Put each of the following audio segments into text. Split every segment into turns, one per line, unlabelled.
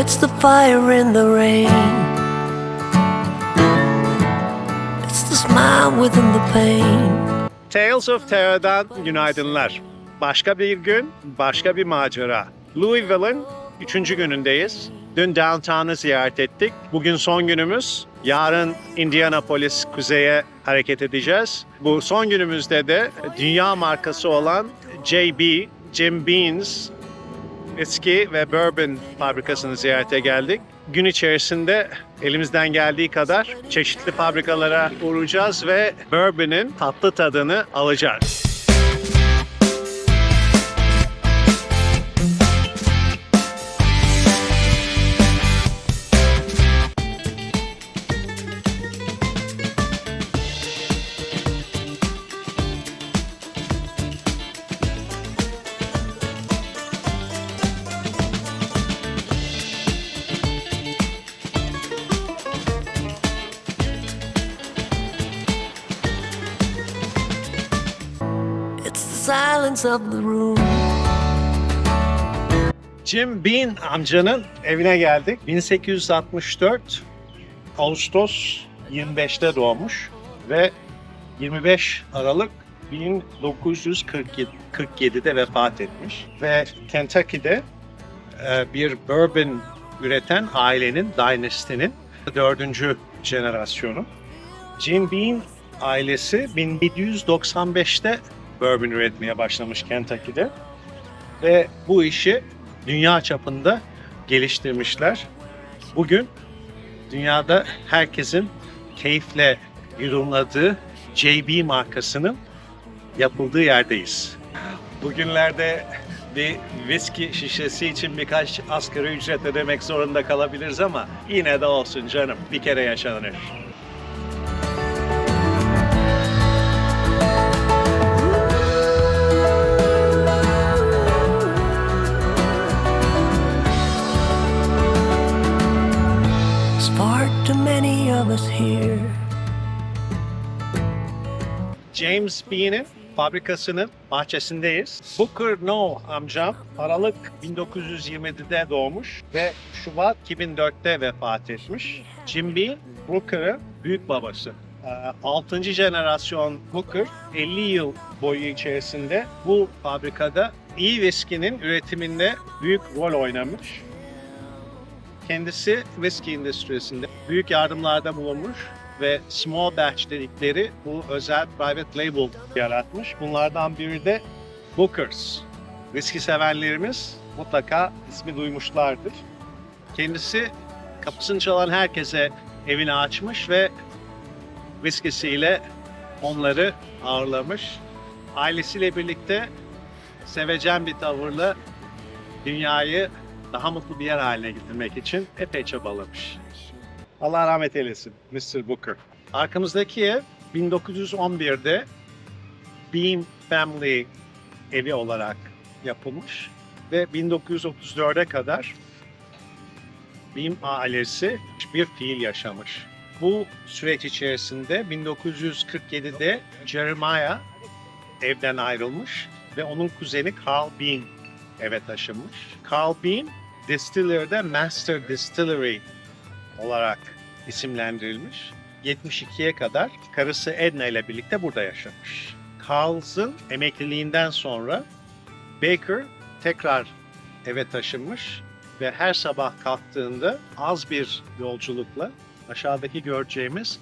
It's the fire in the rain. It's the smile within the pain.
Tales of Terror'dan günaydınlar. Başka bir gün, başka bir macera. Louisville'ın üçüncü günündeyiz. Dün downtown'ı ziyaret ettik. Bugün son günümüz. Yarın Indianapolis kuzeye hareket edeceğiz. Bu son günümüzde de dünya markası olan JB, Jim Beans Whiskey ve Bourbon fabrikasını ziyarete geldik. Gün içerisinde elimizden geldiği kadar çeşitli fabrikalara uğrayacağız ve Bourbon'ın tatlı tadını alacağız.
Silence of the room.
Jim Bean amcanın evine geldik. 1864 Ağustos 25'te doğmuş ve 25 Aralık 1947'de vefat etmiş ve Kentucky'de e, bir bourbon üreten ailenin, dynasty'nin dördüncü jenerasyonu. Jim Bean ailesi 1795'te bourbon üretmeye başlamış Kentucky'de ve bu işi dünya çapında geliştirmişler. Bugün dünyada herkesin keyifle yudumladığı JB markasının yapıldığı yerdeyiz. Bugünlerde bir viski şişesi için birkaç asgari ücret ödemek zorunda kalabiliriz ama yine de olsun canım bir kere yaşanır.
Too many of us here.
James Bean'in fabrikasının bahçesindeyiz. Booker No amcam Aralık 1927'de doğmuş ve Şubat 2004'te vefat etmiş. Jim Bean, Booker'ın büyük babası. 6. jenerasyon Booker 50 yıl boyu içerisinde bu fabrikada iyi viskinin üretiminde büyük rol oynamış. Kendisi viski endüstrisinde büyük yardımlarda bulunmuş ve small batch dedikleri bu özel private label yaratmış. Bunlardan biri de Booker's. Viski sevenlerimiz mutlaka ismi duymuşlardır. Kendisi kapısını çalan herkese evini açmış ve viskisiyle onları ağırlamış. Ailesiyle birlikte sevecen bir tavırla dünyayı daha mutlu bir yer haline getirmek için epey çabalamış. Allah rahmet eylesin Mr. Booker. Arkamızdaki ev 1911'de Beam Family evi olarak yapılmış ve 1934'e kadar Beam ailesi bir fiil yaşamış. Bu süreç içerisinde 1947'de Jeremiah evden ayrılmış ve onun kuzeni Carl Bean eve taşınmış. Carl Bean Distiller'de Master Distillery olarak isimlendirilmiş. 72'ye kadar karısı Edna ile birlikte burada yaşamış. Carls'ın emekliliğinden sonra Baker tekrar eve taşınmış ve her sabah kalktığında az bir yolculukla aşağıdaki göreceğimiz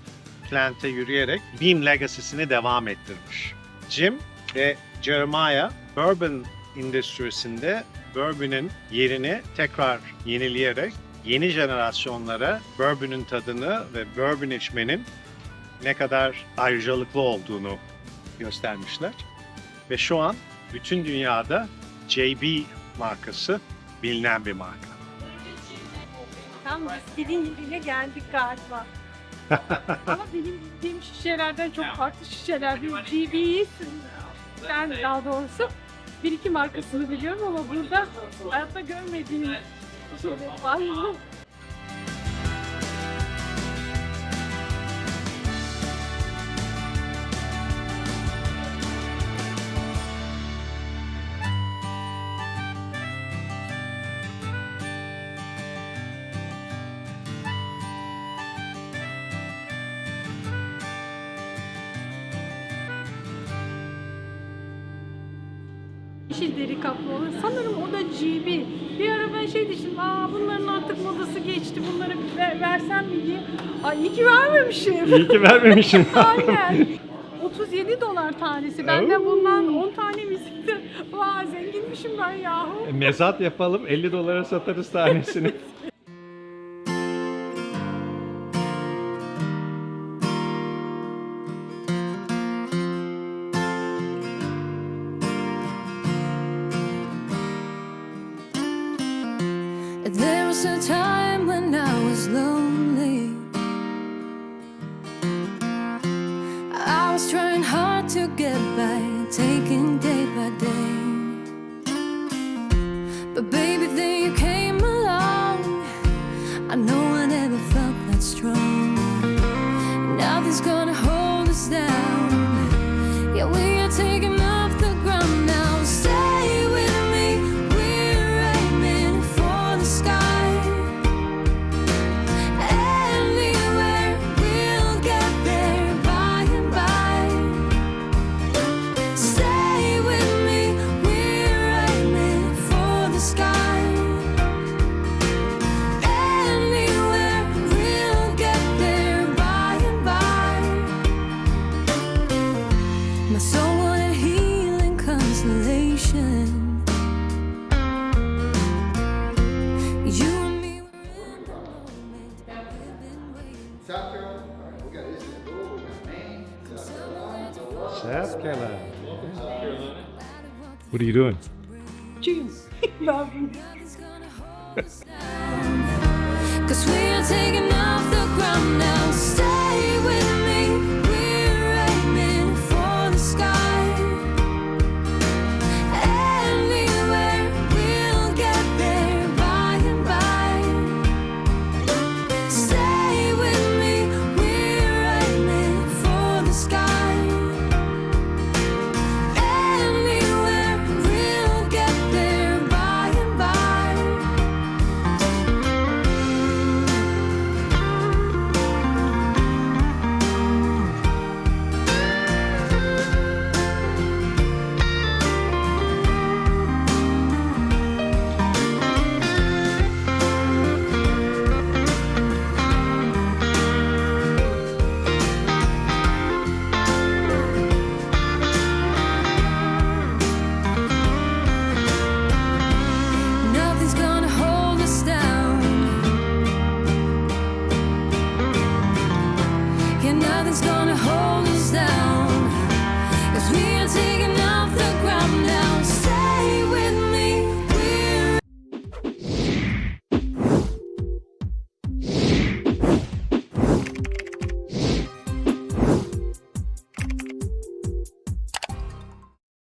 plante yürüyerek Beam Legacy'sini devam ettirmiş. Jim ve Jeremiah Bourbon endüstrisinde bourbon'ın yerini tekrar yenileyerek yeni jenerasyonlara bourbon'un tadını ve bourbon içmenin ne kadar ayrıcalıklı olduğunu göstermişler. Ve şu an bütün dünyada JB markası bilinen bir marka.
Tam istediğin yeriyle geldik galiba. Ama benim bildiğim şişelerden çok farklı şişeler. GB'yi ben daha doğrusu bir iki markasını biliyorum ama burada hayatta görmediğim şeyler var. Yeşil deri kaplı olan. Sanırım o da GB. Bir ara ben şey düşündüm. Aa bunların artık modası geçti. Bunları ver- versem mi diye. Ay iyi ki vermemişim.
İyi ki vermemişsin.
Aynen. 37 dolar tanesi. Benden bundan 10 tane istedi? Vay zenginmişim ben yahu.
Mezat yapalım 50 dolara satarız tanesini.
was a time when I was lonely. I was trying hard to get by, taking day by day. But baby, then you came along. I know I never felt that strong. Nothing's gonna hold
South Carolina.
What are you doing?
Cheers.
Cause we are taking off the ground now.